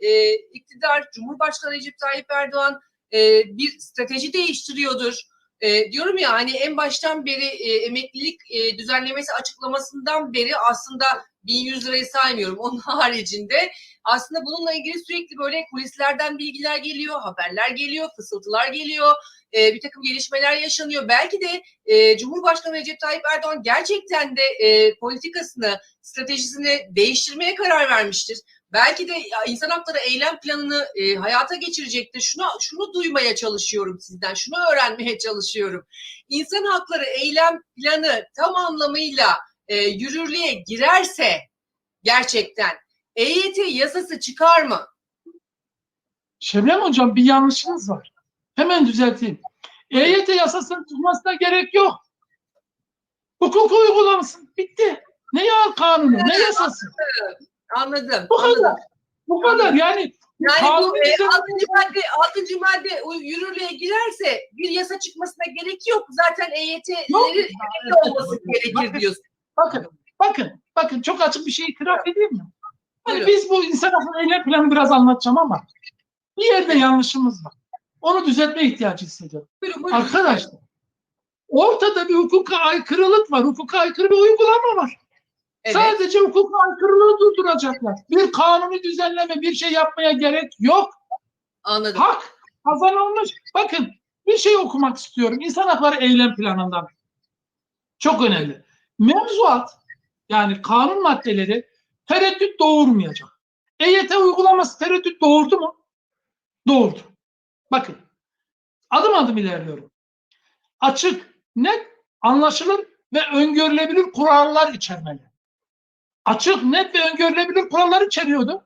e, iktidar, Cumhurbaşkanı Recep Tayyip Erdoğan e, bir strateji değiştiriyordur. E, diyorum ya hani en baştan beri e, emeklilik e, düzenlemesi açıklamasından beri aslında 1100 lirayı saymıyorum. Onun haricinde aslında bununla ilgili sürekli böyle kulislerden bilgiler geliyor, haberler geliyor, fısıltılar geliyor, e, bir takım gelişmeler yaşanıyor. Belki de e, Cumhurbaşkanı Recep Tayyip Erdoğan gerçekten de e, politikasını, stratejisini değiştirmeye karar vermiştir. Belki de insan hakları eylem planını e, hayata geçirecektir. Şunu şunu duymaya çalışıyorum sizden, şunu öğrenmeye çalışıyorum. İnsan hakları eylem planı tam anlamıyla e, yürürlüğe girerse gerçekten EYT yasası çıkar mı? Şebnem Hocam bir yanlışınız var. Hemen düzelteyim. EYT yasasının çıkmasına gerek yok. Hukuk uygulansın. Bitti. Ne ya kanunu, ne yasası? Anladım. Bu anladım. kadar. Bu kadar. Yani Yani bu e, üzerine- altıncı madde, altıncı madde o yürürlüğe girerse bir yasa çıkmasına gerek yok. Zaten. EYT'leri olması gerekir diyorsun. bakın, bakın, bakın çok açık bir şey itiraf edeyim mi? Hani Buyurun. biz bu insan hakları eylem planı biraz anlatacağım ama bir yerde yanlışımız var. Onu düzeltme ihtiyacı hissediyorum. Buyurun, buyurun. Arkadaşlar ortada bir hukuka aykırılık var. Hukuka aykırı bir uygulama var. Evet. Sadece hukuka aykırılığı durduracaklar. Bir kanuni düzenleme, bir şey yapmaya gerek yok. Anladım. Hak kazanılmış. Bakın bir şey okumak istiyorum. İnsan hakları eylem planından. Çok önemli. Mevzuat yani kanun maddeleri tereddüt doğurmayacak. EYT uygulaması tereddüt doğurdu mu? Doğurdu. Bakın adım adım ilerliyorum. Açık, net, anlaşılır ve öngörülebilir kurallar içermeli. Açık, net ve öngörülebilir kurallar içeriyordu.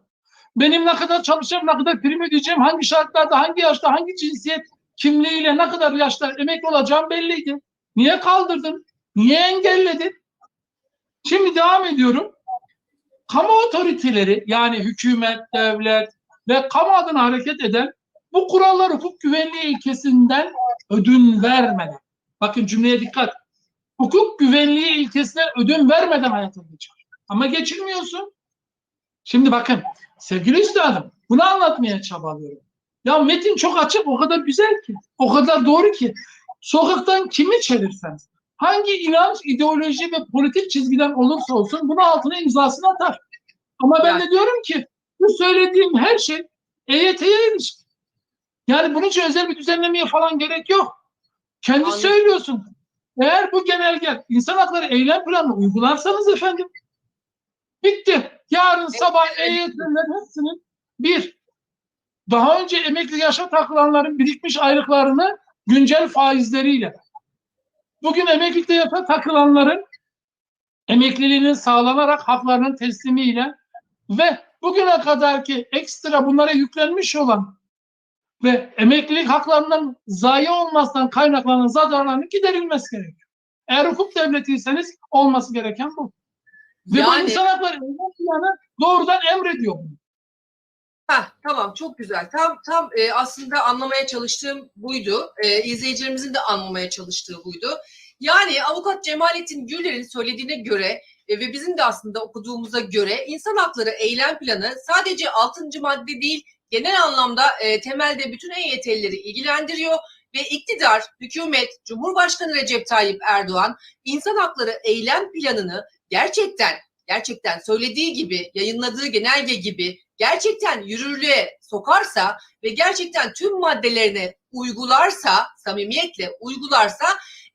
Benim ne kadar çalışacağım, ne kadar prim ödeyeceğim, hangi şartlarda, hangi yaşta, hangi cinsiyet kimliğiyle ne kadar yaşta emekli olacağım belliydi. Niye kaldırdın? Niye engelledin? Şimdi devam ediyorum. Kamu otoriteleri yani hükümet, devlet ve kamu adına hareket eden bu kurallar hukuk güvenliği ilkesinden ödün vermeden. Bakın cümleye dikkat. Hukuk güvenliği ilkesine ödün vermeden hayata geçiyor. Ama geçirmiyorsun. Şimdi bakın sevgili üstadım bunu anlatmaya çabalıyorum. Ya metin çok açık o kadar güzel ki o kadar doğru ki sokaktan kimi çevirseniz hangi inanç, ideoloji ve politik çizgiden olursa olsun bunun altına imzasını atar. Ama ben Yani. de diyorum ki bu söylediğim her şey EYT'ye ilişkin. Yani bunun için özel bir düzenlemeye falan gerek yok. Kendi Anladım. söylüyorsun. Eğer bu genelge insan hakları eylem planını uygularsanız efendim bitti. Yarın sabah EYT'lerin hepsinin bir daha önce emekli yaşa takılanların birikmiş aylıklarını güncel faizleriyle bugün emeklilikte yaşa takılanların emekliliğinin sağlanarak haklarının teslimiyle ve bugüne kadarki ekstra bunlara yüklenmiş olan ve emeklilik haklarının zayi olmasından kaynaklanan zararların giderilmesi gerekiyor. Eğer hukuk devletiyseniz olması gereken bu. Ve bu Yani- insan hakları planı doğrudan emrediyor bunu. Heh, tamam çok güzel. Tam tam e, aslında anlamaya çalıştığım buydu. E, izleyicilerimizin de anlamaya çalıştığı buydu. Yani avukat Cemalettin Güller'in söylediğine göre e, ve bizim de aslında okuduğumuza göre insan hakları eylem planı sadece 6. madde değil genel anlamda e, temelde bütün EYT'lileri ilgilendiriyor ve iktidar, hükümet, Cumhurbaşkanı Recep Tayyip Erdoğan insan hakları eylem planını gerçekten gerçekten söylediği gibi yayınladığı genelge gibi gerçekten yürürlüğe sokarsa ve gerçekten tüm maddelerine uygularsa, samimiyetle uygularsa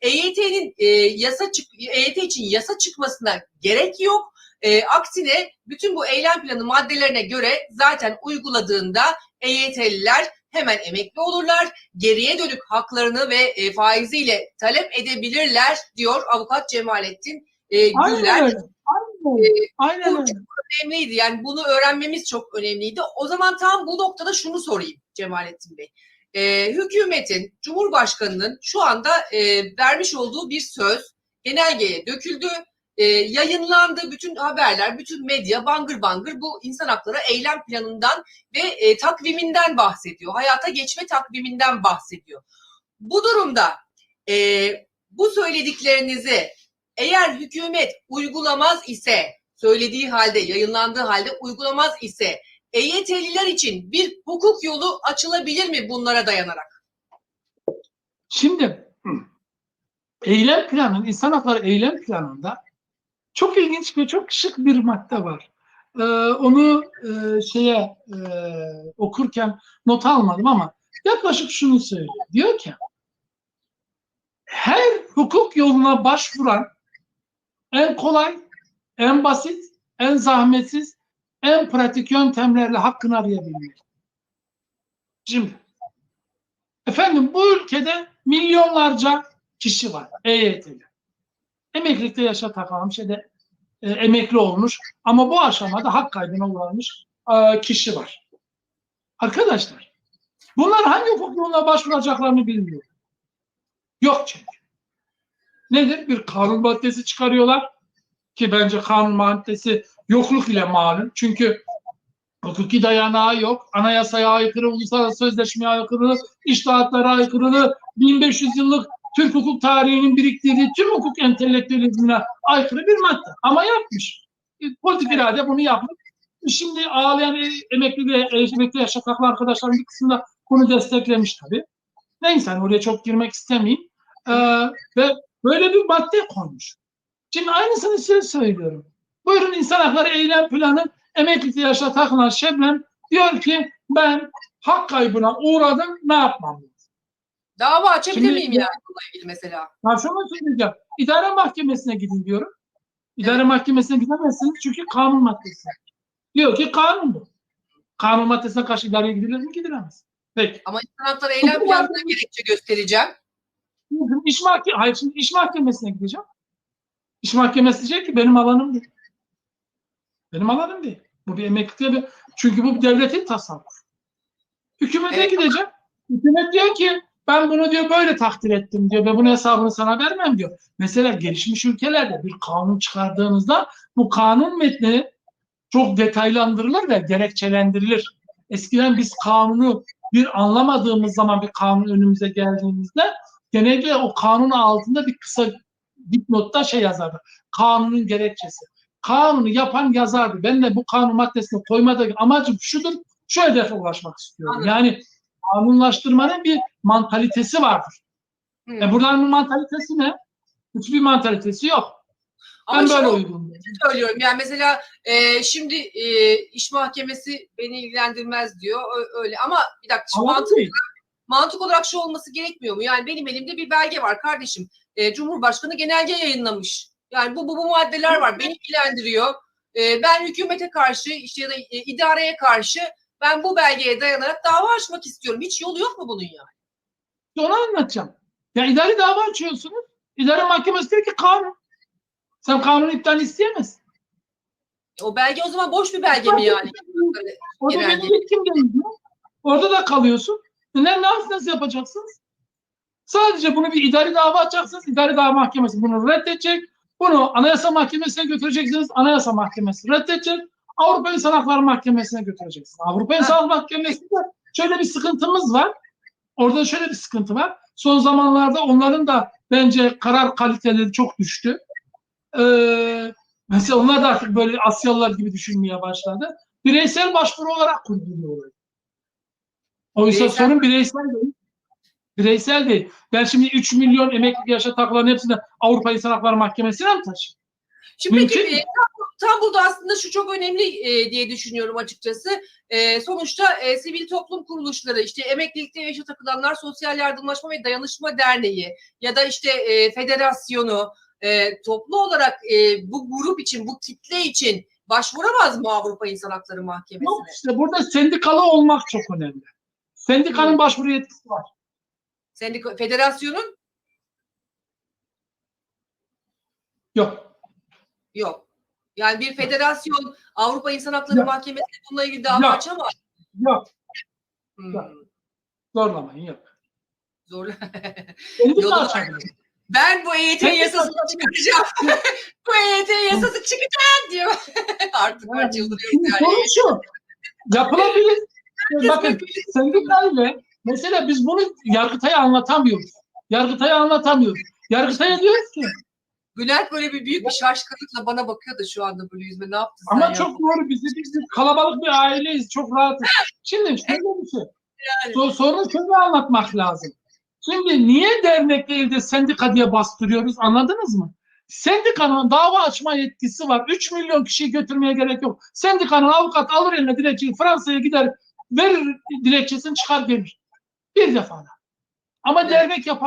EYT'nin e, yasa çık EYT için yasa çıkmasına gerek yok. E, aksine bütün bu eylem planı maddelerine göre zaten uyguladığında EYT'liler hemen emekli olurlar. Geriye dönük haklarını ve e, faiziyle talep edebilirler diyor avukat Cemalettin e, Güller. Aynen öyle. Aynen öyle. Aynen öyle. çok önemliydi. Yani bunu öğrenmemiz çok önemliydi. O zaman tam bu noktada şunu sorayım Cemalettin Bey. Ee, hükümetin, Cumhurbaşkanı'nın şu anda e, vermiş olduğu bir söz genelgeye döküldü. E, yayınlandı bütün haberler, bütün medya bangır bangır bu insan hakları eylem planından ve e, takviminden bahsediyor. Hayata geçme takviminden bahsediyor. Bu durumda e, bu söylediklerinizi eğer hükümet uygulamaz ise söylediği halde, yayınlandığı halde uygulamaz ise EYT'liler için bir hukuk yolu açılabilir mi bunlara dayanarak? Şimdi eylem planının, insan hakları eylem planında çok ilginç ve çok şık bir madde var. Ee, onu e, şeye e, okurken not almadım ama yaklaşık şunu söylüyor. Diyor ki her hukuk yoluna başvuran en kolay, en basit, en zahmetsiz, en pratik yöntemlerle hakkını arayabilmek. Şimdi efendim bu ülkede milyonlarca kişi var EYT'li. Emeklilikte yaşa takılan şeyde e, emekli olmuş ama bu aşamada hak kaybına uğramış e, kişi var. Arkadaşlar bunlar hangi hukuk yoluna başvuracaklarını bilmiyor. Yok çünkü. Nedir? Bir kanun maddesi çıkarıyorlar ki bence kanun maddesi yokluk ile malum. Çünkü hukuki dayanağı yok. Anayasaya aykırı, uluslararası sözleşmeye aykırı, iştahatlara aykırı, 1500 yıllık Türk hukuk tarihinin biriktirdiği tüm hukuk entelektüelizmine aykırı bir madde. Ama yapmış. Politik irade bunu yapmış. Şimdi ağlayan e, emekli ve e, emekli yaşataklı arkadaşların bir kısmı da bunu desteklemiş tabii. Neyse hani oraya çok girmek istemeyeyim. Ee, ve böyle bir madde koymuş. Şimdi aynısını size söylüyorum. Buyurun insan hakları eylem planı emeklilikte yaşa takılan Şebnem diyor ki ben hak kaybına uğradım ne yapmam? Dava açabilir Şimdi- miyim yani bununla ilgili mesela? Şunu söyleyeceğim. İdare mahkemesine gidin diyorum. İdare Evet. mahkemesine gidemezsiniz çünkü kanun maddesi. Diyor ki kanun bu. Kanun maddesine karşı idareye gidilir mi? Gidilemez. Peki. Ama insan hakları eylem planına gerekçe göstereceğim. İş, mahke Hayır, şimdi iş mahkemesine gideceğim. İş mahkemesi diyecek ki benim alanım değil. Benim alanım değil. Bu bir emeklilikte bir... Çünkü bu bir devletin tasarrufu. Hükümete Evet. gideceğim. Hükümet diyor ki ben bunu diyor böyle takdir ettim diyor ve bunun hesabını sana vermem diyor. Mesela gelişmiş ülkelerde bir kanun çıkardığınızda bu kanun metni çok detaylandırılır ve gerekçelendirilir. Eskiden biz kanunu bir anlamadığımız zaman bir kanun önümüze geldiğimizde genelde o kanun altında bir kısa dipnotta şey yazardı. Kanunun gerekçesi. Kanunu yapan yazardı. Ben de bu kanun maddesini koymadaki amacım şudur. Şu hedefe ulaşmak istiyorum. Yani kanunlaştırmanın bir mantalitesi vardır. E buradan bir mantalitesi ne? Hiçbir mantalitesi yok. Ama Ben böyle uygun. söylüyorum. Yani mesela e, şimdi e, iş mahkemesi beni ilgilendirmez diyor. Öyle ama bir dakika şimdi mantık, mı? mantık olarak şu olması gerekmiyor mu? Yani benim elimde bir belge var kardeşim. E, Cumhurbaşkanı genelge yayınlamış. Yani bu bu, bu maddeler var. Beni ilgilendiriyor. E, ben hükümete karşı işte ya da e, idareye karşı ben bu belgeye dayanarak dava açmak istiyorum. Hiç yolu yok mu bunun yani? Onu anlatacağım. Ya idari dava açıyorsunuz. İdare mahkemesi diyor ki kanun. Sen kanun iptalini isteyemezsin. O belge o zaman boş bir belge mi yani? Orada benim yetkim. Orada da kalıyorsun. E Ne, ne nasıl yapacaksınız? Sadece bunu bir idari dava açacaksınız. İdari dava mahkemesi bunu reddedecek. Bunu anayasa mahkemesine götüreceksiniz. Anayasa mahkemesi reddedecek. Avrupa İnsan Hakları Mahkemesi'ne götüreceksiniz. Avrupa İnsan Hakları Mahkemesi'nde şöyle bir sıkıntımız var. Orada şöyle bir sıkıntı var. Son zamanlarda onların da bence karar kaliteleri çok düştü. Ee, mesela onlar da artık böyle Asyalılar gibi düşünmeye başladı. Bireysel başvuru olarak kurguluyorlar. Oysa Bireysel- sorun bireysel değil. Bireysel değil. Ben şimdi 3 milyon emekli yaşa takılan hepsini Avrupa İnsan Hakları Mahkemesi'ne mi taşıyayım? Şimdi peki Mümkün mü? e, tam, burada aslında şu çok önemli e, diye düşünüyorum açıkçası. E, sonuçta e, sivil toplum kuruluşları işte emeklilikte yaşa takılanlar Sosyal Yardımlaşma ve Dayanışma Derneği ya da işte e, federasyonu e, toplu olarak e, bu grup için bu kitle için başvuramaz mı Avrupa İnsan Hakları Yok Mahkemesi'ne? işte burada sendikalı olmak çok önemli. Sendikanın Hı. başvuru yetkisi var. Sendika, federasyonun Yok. yok. Yani bir federasyon Avrupa İnsan Hakları Yok. Mahkemesi'ne bununla ilgili dava Yok. açamaz. Yok. Hmm, Yok. Zorlamayın yok. Zor. Sendika Yolu var. açabilir. Ben bu EYT yasasını çıkaracağım. bu EYT yasası çıkacak diyor. Artık ben çıldırıyorum yani. şu. Yapılabilir. Bakın sendikayla mesela biz bunu Yargıtay'a anlatamıyoruz. Yargıtay'a anlatamıyoruz. Yargıtay'a diyoruz ki Bülent böyle bir büyük bir şaşkınlıkla bana bakıyor da şu anda böyle yüzme ne yaptın sen Ama ya? çok doğru. Biz, biz kalabalık bir aileyiz. Çok rahatız. Şimdi şöyle bir şey. So- sorunu şöyle anlatmak lazım. Şimdi niye dernek değil de sendika diye bastırıyoruz anladınız mı? Sendikanın dava açma yetkisi var. 3 milyon kişiyi götürmeye gerek yok. Sendikanın avukat alır eline dilekçeyi Fransa'ya gider verir dilekçesini çıkar verir. Bir defada. Ama Evet. dernek yapar.